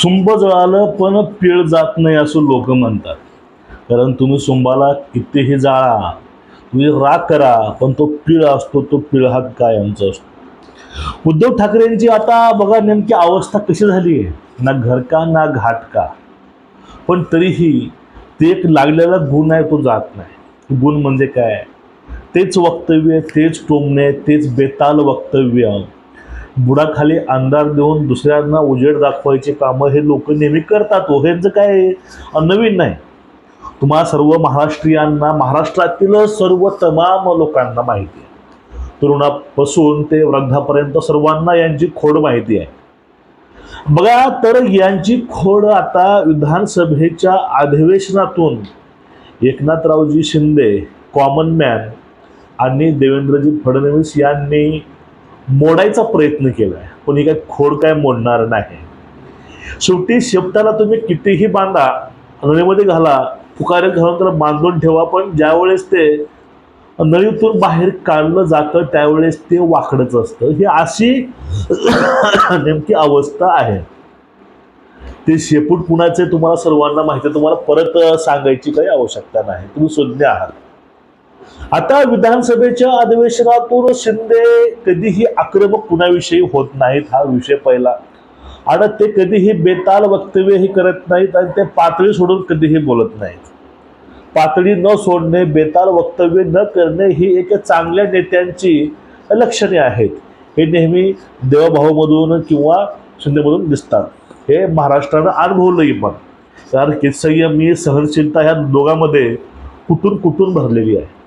सुंब जळालं पण पीळ जात नाही असं लोक म्हणतात. कारण तुम्ही सुंबाला कितीही जाळा तुम्ही राग करा पण तो पीळ असतो तो पिळ हा कायमचा असतो. उद्धव ठाकरेंची आता बघा नेमकी अवस्था कशी झाली आहे. ना घर का ना घाट का? पण तरीही ते एक लागलेला गुण आहे तो जात नाही. गुण म्हणजे काय? तेच वक्तव्य तेच टोमणे तेच बेताल वक्तव्य. बुडाखाली अंधार देऊन दुसऱ्यांना उजेड दाखवायचे कामं हे लोक नेहमी करतात. हो ह्यांचं काय नवीन नाही. तुम्हा सर्व महाराष्ट्रीयांना महाराष्ट्रातील सर्व तमाम लोकांना माहिती आहे. तरुणापासून ते वृद्धापर्यंत सर्वांना यांची खोड माहिती आहे. बघा तर यांची खोड आता विधानसभेच्या अधिवेशनातून एकनाथरावजी शिंदे कॉमन मॅन आणि देवेंद्रजी फडणवीस यांनी मोडायचा प्रयत्न केला आहे पण ही काय खोड काय मोडणार नाही. शेवटी शेपटाला तुम्ही कितीही बांधा नळीमध्ये घाला फुकारे घालून त्याला बांधून ठेवा पण ज्यावेळेस ते नळीतून बाहेर काढलं जातं त्यावेळेस ते वाकडच असतं. ही अशी नेमकी अवस्था आहे. ते शेपूट कुणाचे तुम्हाला सर्वांना माहिती आहे. तुम्हाला परत सांगायची काही आवश्यकता नाही. तुम्ही सुज्ञ आहात. आता विधानसभेच्या अधिवेशनातून शिंदे कधीही आक्रमक कुणाविषयी होत नाहीत हा विषय पहिला. आणि ते कधीही बेताल वक्तव्यही करत नाहीत आणि ते पातळी सोडून कधीही बोलत नाहीत. पातळी न सोडणे बेताल वक्तव्य न करणे ही एक चांगल्या नेत्यांची लक्षणे आहेत. हे नेहमी देवभावामधून किंवा शिंदेमधून दिसतात. हे महाराष्ट्रानं अनुभवलंही पण. कारण की संयमी सहनशीलता ह्या दोघांमध्ये कुठून कुठून भरलेली आहे.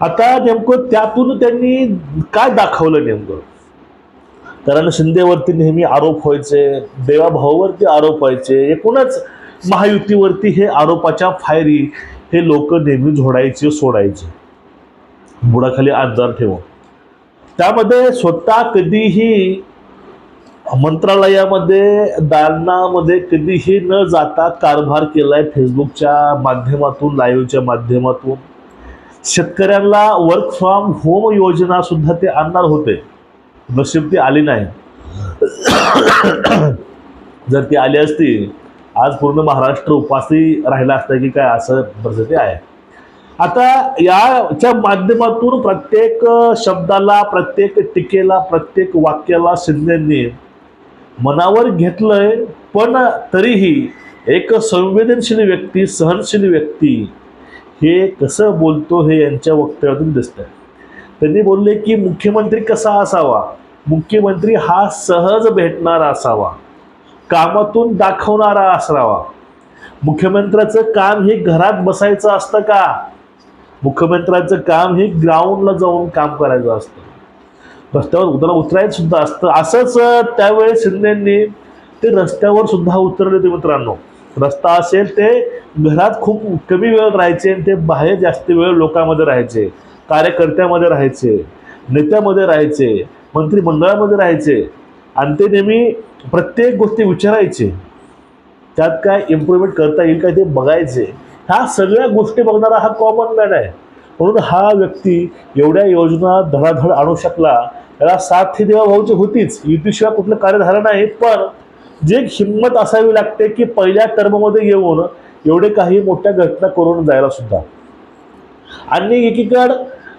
आता नेमकं त्यातून त्यांनी काय दाखवलं नेमकं? कारण शिंदेवरती नेहमी आरोप व्हायचे देवाभावावरती आरोप व्हायचे एकूणच महायुतीवरती हे आरोपाच्या फायरी हे लोक नेहमी झोडायचे सोडायचे. बुडाखाली आजार ठेवून. त्यामध्ये स्वतः कधीही मंत्रालयामध्ये दालनामध्ये कधीही न जाता कारभार केलाय फेसबुकच्या माध्यमातून लाईव्हच्या माध्यमातून. शेतकऱ्यांना वर्क फ्रॉम होम योजना सुद्धा ते आणणार होते. नशीब ती आली नाही. जर ती आली असती आज पूर्ण महाराष्ट्र उपासी राहिला असता की काय असं परिस्थिती आहे. आता याच्या माध्यमातून प्रत्येक शब्दाला प्रत्येक टीकेला प्रत्येक वाक्याला शिंदेंनी मनावर घेतलंय पण तरीही एक संवेदनशील व्यक्ती सहनशील व्यक्ती हे कसं बोलतो हे यांच्या वक्तव्यातून दिसतंय. त्यांनी बोलले की मुख्यमंत्री कसा असावा? मुख्यमंत्री हा सहज भेटणारा असावा. कामातून दाखवणारा असावा मुख्यमंत्र्याचं काम हे घरात बसायचं असतं का? मुख्यमंत्र्याचं काम हे ग्राउंडला जाऊन काम करायचं असतं. रस्त्यावर उतरा उतरायचं सुद्धा असतं. असंच त्यावेळेस शिंदेंनी ते रस्त्यावर सुद्धा उतरले होते मित्रांनो. रस्ता असेल ते घरात खूप कमी वेळ राहायचे आणि ते बाहेर जास्त वेळ लोकांमध्ये राहायचे कार्यकर्त्यामध्ये राहायचे नेत्यामध्ये राहायचे मंत्रिमंडळामध्ये राहायचे. आणि ते नेहमी प्रत्येक गोष्टी विचारायचे. त्यात काय इम्प्रूव्हमेंट करता येईल काय ते बघायचे. ह्या सगळ्या गोष्टी बघणारा हा कॉमन मॅन आहे. म्हणून हा व्यक्ती एवढ्या योजना धडाधड आणू शकला त्याला साथ ही देवाभाऊची होतीच. युतीशिवाय कुठलं कार्य झालं नाही पण जे हिंमत असावी लागते की पहिल्या टर्ममध्ये येऊन एवढे काही मोठ्या घटना करून जायला सुद्धा. आणि एकीकड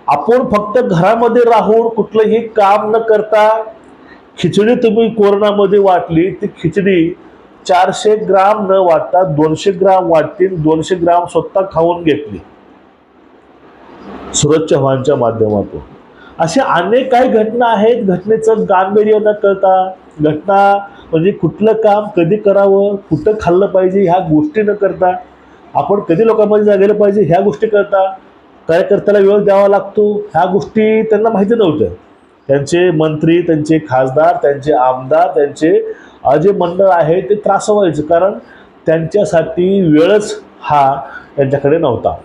आपण फक्त घरामध्ये राहून कुठलंही काम न करता खिचडी तुम्ही कोरोनामध्ये वाटली ती खिचडी चारशे ग्राम न वाटता दोनशे ग्राम वाटतील दोनशे ग्राम स्वतः खाऊन घेतली. सुरज चव्हाणच्या माध्यमातून. अशा अनेक काही घटना आहेत घटनेचं गांभीर्य न कळता घटना म्हणजे कुठलं काम कधी करावं कुठं खाल्लं पाहिजे ह्या गोष्टी न करता आपण कधी लोकांमध्ये जागेलं पाहिजे ह्या गोष्टी करता कार्यकर्त्याला वेळ द्यावा लागतो ह्या गोष्टी त्यांना माहिती नव्हत्या त्यांचे मंत्री त्यांचे खासदार त्यांचे आमदार त्यांचे जे मंडळ आहे ते त्रास व्हायचं कारण त्यांच्यासाठी वेळच हा त्यांच्याकडे नव्हता.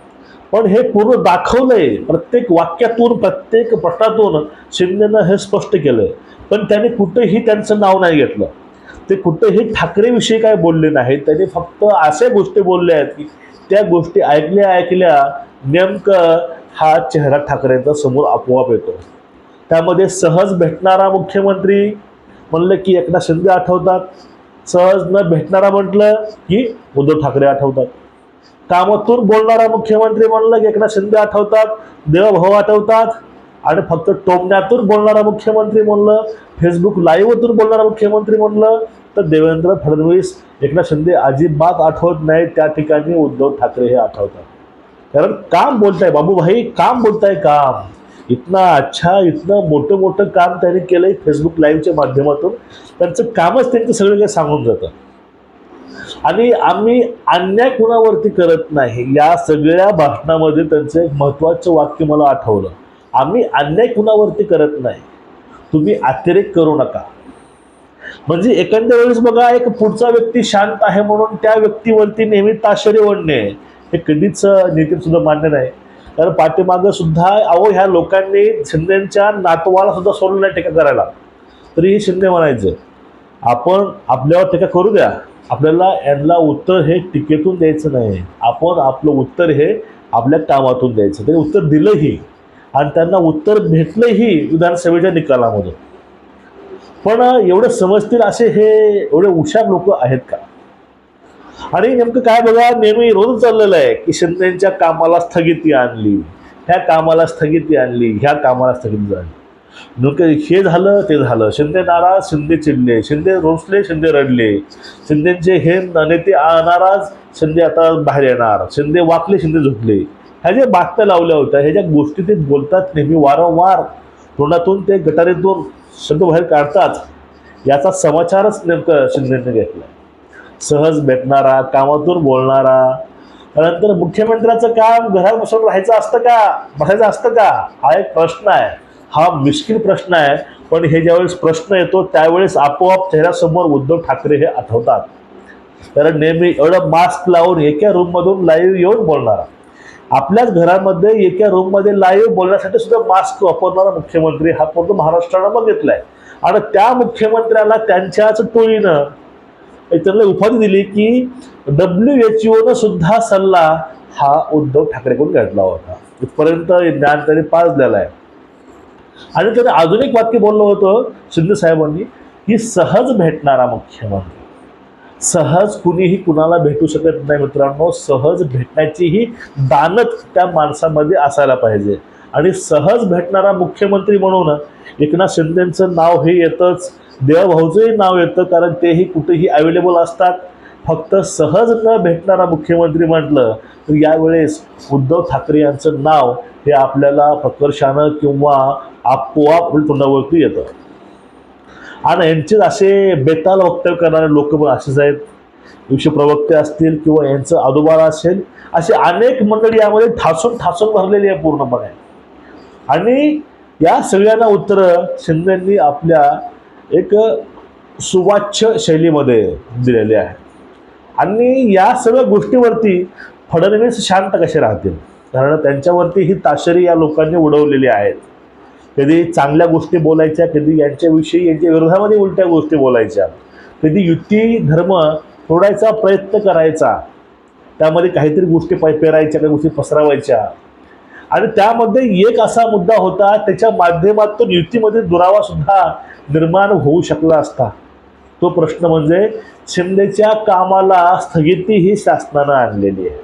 पण हे पूर्ण दाखवलंय प्रत्येक वाक्यातून प्रत्येक प्रश्नातून शिंदेनं हे स्पष्ट केलंय. पण त्याने कुठेही त्यांचं नाव नाही घेतलं. ते कुठेही ठाकरेविषयी काय बोलले नाहीत? त्यांनी फक्त अशा गोष्टी बोलल्या आहेत की त्या गोष्टी ऐकल्या ऐकल्या नेमकं हा चेहरा ठाकरेंचा समोर आपोआप येतो. त्यामध्ये सहज भेटणारा मुख्यमंत्री म्हणलं की एकनाथ शिंदे आठवतात. सहज न भेटणारा म्हटलं की उद्धव ठाकरे आठवतात. कामातून बोलणारा मुख्यमंत्री म्हणलं की एकनाथ शिंदे आठवतात. देवभाऊ आठवतात. आणि फक्त टोमण्यातून बोलणारा मुख्यमंत्री म्हणलं फेसबुक लाईव्हतून बोलणारा मुख्यमंत्री म्हणलं तर देवेंद्र फडणवीस एकनाथ शिंदे अजिबात आठवत नाही त्या ठिकाणी उद्धव ठाकरे हे आठवतात. कारण काम बोलताय बाबूभाई काम बोलताय काम. इतना अच्छा इतनं मोठं मोठं काम त्यांनी केलंय फेसबुक लाईव्हच्या माध्यमातून. त्यांचं कामच त्यांचं सगळं काही सांगून जातं. आणि आम्ही अन्याय कुणावरती करत नाही या सगळ्या भाषणामध्ये त्यांचं एक महत्त्वाचं वाक्य मला आठवलं. आम्ही अन्याय कुणावरती करत नाही. तुम्ही अतिरेक करू नका. म्हणजे एखाद्या वेळेस बघा एक पुढचा व्यक्ती शांत आहे म्हणून त्या व्यक्तीवरती नेहमी ताशेरे ओढणे हे कधीच नीतीत सुद्धा मान्य नाही. कारण पाठीमागं सुद्धा अहो ह्या लोकांनी शिंदेच्या नातवाला सुद्धा सोडलं नाही टीका करायला. तरी हे शिंदे म्हणायचं आपण आपल्यावर टीका करू द्या. आपल्याला यांना उत्तर हे टीकेतून द्यायचं नाही. आपण आपलं उत्तर हे आपल्या कामातून द्यायचं. त्यांनी उत्तर दिलंही. आणि त्यांना उत्तर भेटलंही विधानसभेच्या निकालामधून. पण एवढं समजतील असे हे एवढे हुशार लोक आहेत का? आणि नेमकं काय बघा नेहमी रोज चाललेलं आहे की शिंदेच्या कामाला स्थगिती आणली ह्या कामाला स्थगिती आणली ह्या कामाला स्थगिती आणली. नेमकं हे झालं ते झालं. शिंदे नाराज शिंदे चिडले शिंदे रोसले शिंदे रडले. शिंदेचे हे नेते नाराज शिंदे आता बाहेर येणार. शिंदे वाकले शिंदे झोपले. ह्या ज्या बातम्या लावल्या होत्या ह्या ज्या गोष्टी ते बोलतात नेहमी वारंवार तोंडातून ते गटारीतून शब्द बाहेर काढतात याचा समाचारच नेमकं शिंदेने घेतला. सहज भेटणारा कामातून बोलणारा त्यानंतर मुख्यमंत्र्याचं काम घरात बसून राहायचं असतं का? बसायचं असतं का? हा एक प्रश्न आहे. हा मिश्किल प्रश्न आहे पण हे ज्यावेळेस प्रश्न येतो त्यावेळेस आपोआप चेहऱ्यासमोर उद्धव ठाकरे हे आठवतात. कारण नेहमी एवढं मास्क लावून एका रूममधून लाईव्ह येऊन बोलणारा. आपल्याच घरामध्ये एका रूममध्ये लाईव्ह बोलण्यासाठी सुद्धा मास्क वापरणारा मुख्यमंत्री हा पूर्ण महाराष्ट्रानं बघितलाय. आणि त्या मुख्यमंत्र्याला त्यांच्याच टोळीनं त्यांना उपाधी दिली की डब्ल्यू एच ओनं सुद्धा सल्ला हा उद्धव ठाकरेकडून घेतला होता. इथपर्यंत ज्ञान त्यांनी पाजलेलं आहे आणि त्याने अजून एक वाक्य बोललं होतं शिंदे साहेबांनी की सहज भेटणारा मुख्यमंत्री. सहज कुणीही कुणाला भेटू शकत नाही मित्रांनो. सहज भेटण्याचीही दानत त्या माणसामध्ये असायला पाहिजे. आणि सहज भेटणारा मुख्यमंत्री म्हणून एकनाथ शिंदेचं नाव हे येतंच. देवभाऊचंही नाव येतं कारण तेही कुठेही अवेलेबल असतात. फक्त सहज न भेटणारा मुख्यमंत्री म्हटलं तर यावेळेस उद्धव ठाकरे यांचं नाव हे आपल्याला प्रकर्षानं किंवा आपोआप तोंडावरती येतं. आणि यांचे असे बेताल वक्तव्य करणारे लोक पण असेच आहेत. विश्व प्रवक्ते असतील किंवा यांचं आदोबार असेल असे अनेक मंडळी यामध्ये ठासून ठासून भरलेली आहे पूर्णपणे. आणि या सगळ्यांना उत्तरं शिंदेंनी आपल्या एक सुवाच्य शैलीमध्ये दिलेले आहे. आणि या सगळ्या गोष्टीवरती फडणवीस शांत कसे राहतील? कारण त्यांच्यावरती ही ताशरी या लोकांनी उडवलेली आहेत. कधी चांगल्या गोष्टी बोलायच्या कधी यांच्याविषयी यांच्या विरोधामध्ये उलट्या गोष्टी बोलायच्या. कधी युती धर्म तोडायचा प्रयत्न करायचा. त्यामध्ये काहीतरी गोष्टी पाय पेरायच्या काही गोष्टी पसरवायच्या. आणि त्यामध्ये एक असा मुद्दा होता त्याच्या माध्यमातून युतीमध्ये दुरावा सुद्धा निर्माण होऊ शकला असता. तो प्रश्न म्हणजे शिंदेच्या कामाला स्थगिती ही शासनानं आणलेली आहे.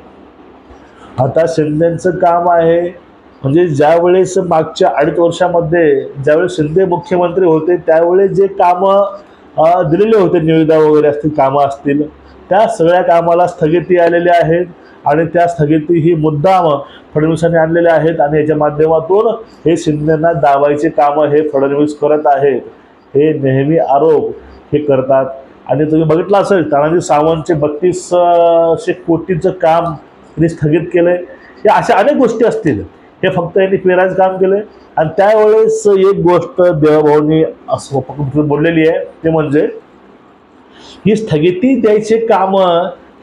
आता शिंदेचं काम आहे म्हणजे ज्यावेळेस मागच्या अडीच वर्षामध्ये ज्यावेळेस शिंदे मुख्यमंत्री होते त्यावेळेस जे कामं दिलेले होते निविदा वगैरे असतील कामं असतील त्या सगळ्या कामाला स्थगिती आलेल्या आहेत आणि त्या स्थगिती ही मुद्दाम फडणवीसांनी आणलेल्या आहेत आणि याच्या माध्यमातून हे शिंदेना दाबायचे कामं हे फडणवीस करत आहेत. हे नेहमी आरोप हे करतात. आणि तुम्ही बघितलं असेल तानाजी सावंतचे बत्तीसशे कोटीचं काम त्यांनी स्थगित केलंय. या अशा अनेक गोष्टी असतील. हे फक्त यांनी पेरायचं काम केलंय. आणि त्यावेळेस एक गोष्ट देवाभाऊनी असं बोललेली आहे ते म्हणजे ही स्थगिती द्यायचे काम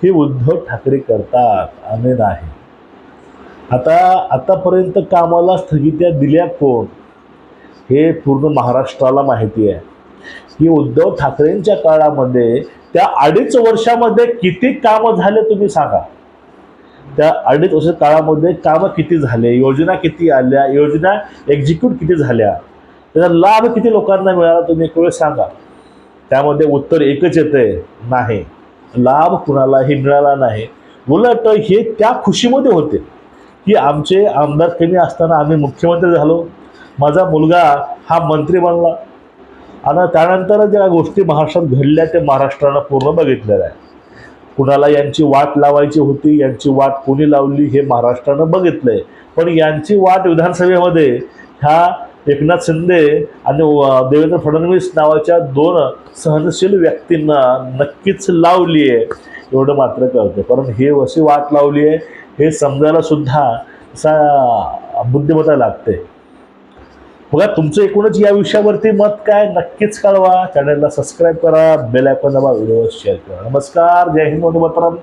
हे उद्धव ठाकरे करतात आणि नाही. आता आतापर्यंत कामाला स्थगित्या दिल्या कोण? हे पूर्ण महाराष्ट्राला माहिती आहे. की उद्धव ठाकरेंच्या काळामध्ये त्या अडीच वर्षामध्ये किती कामं झाले तुम्ही सांगा. त्या अडीच वर्ष काळामध्ये कामं किती झाले योजना किती आल्या योजना एक्झिक्यूट किती झाल्या त्याचा लाभ किती लोकांना मिळाला तुम्ही एक वेळ सांगा. त्यामध्ये उत्तर एकच येते नाही. लाभ कुणालाही मिळाला नाही. उलट हे त्या खुशीमध्ये होते की आमचे आमदार कमी असताना आम्ही मुख्यमंत्री झालो. माझा मुलगा हा मंत्री बनला. आणि त्यानंतर ज्या गोष्टी महाराष्ट्रात घडल्या त्या महाराष्ट्रानं पूर्ण बघितलेल्या आहे. कुणाला यांची वाट लावायची होती यांची वाट कोणी लावली हे महाराष्ट्रानं बघितलंय. पण यांची वाट विधानसभेमध्ये ह्या एकनाथ शिंदे आणि देवेंद्र फडणवीस नावाच्या दोन सहनशील व्यक्तींना नक्कीच लावली आहे एवढं मात्र कळतं कारण हे अशी वाट लावली आहे हे समजायला सुद्धा असा बुद्धिमत्ता लागते. बघा तुमचं एकूणच या विषयावरती मत काय नक्कीच कळवा. चॅनलला सबस्क्राईब करा. बेल आयकॉन दाबा व्हिडिओ शेअर करा. नमस्कार. जय हिंद वंदे मातरम.